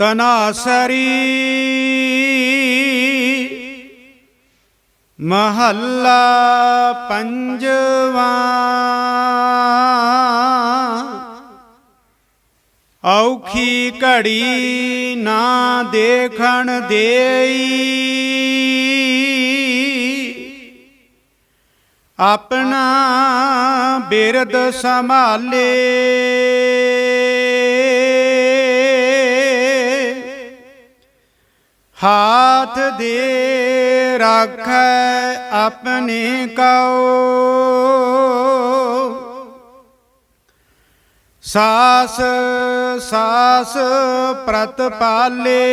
ਤਨਾਸਰੀ ਮਹੱਲਾ ਪੰਜਵਾ। ਔਖੀ ਘੜੀ ਨਾ ਦੇਖਣ ਦੇਈ। ਆਪਣਾ ਬਿਰਦ ਸੰਭਾਲੇ। ਹਾਥ ਦੇ ਰਾਖੈ ਆਪਣੇ ਕਉ। ਸਾਸ ਸਾਸ ਪ੍ਰਤਪਾਲੇ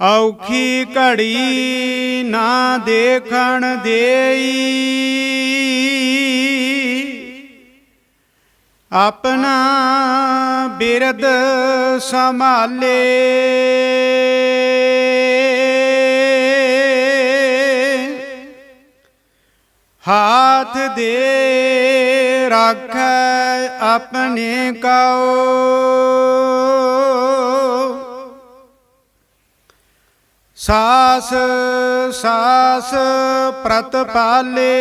ਔਖੀ ਘੜੀ ਨਾ ਦੇਖਣ ਦੇਈ। ਆਪਣਾ ਬਿਰਦ ਸੰਭਾਲੇ। ਹਾਥ ਦੇ ਰੱਖ ਆਪਣੇ ਕਉ। ਸਾਸ ਸਾਸ ਪ੍ਰਤਪਾਲੇ।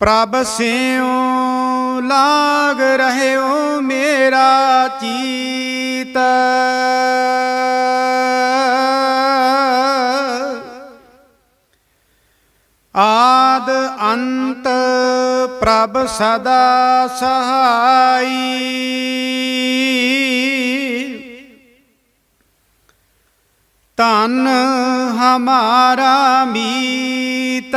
ਪ੍ਰਭ ਸਿਉ ਲਾਗ ਰਹਿਓ ਮੇਰਾ ਚੀਤ। ਆਦ ਅੰਤ ਪ੍ਰਭ ਸਦਾ ਸਹਾਈ। ਤਨ ਹਮਾਰਾ ਮੀਤ।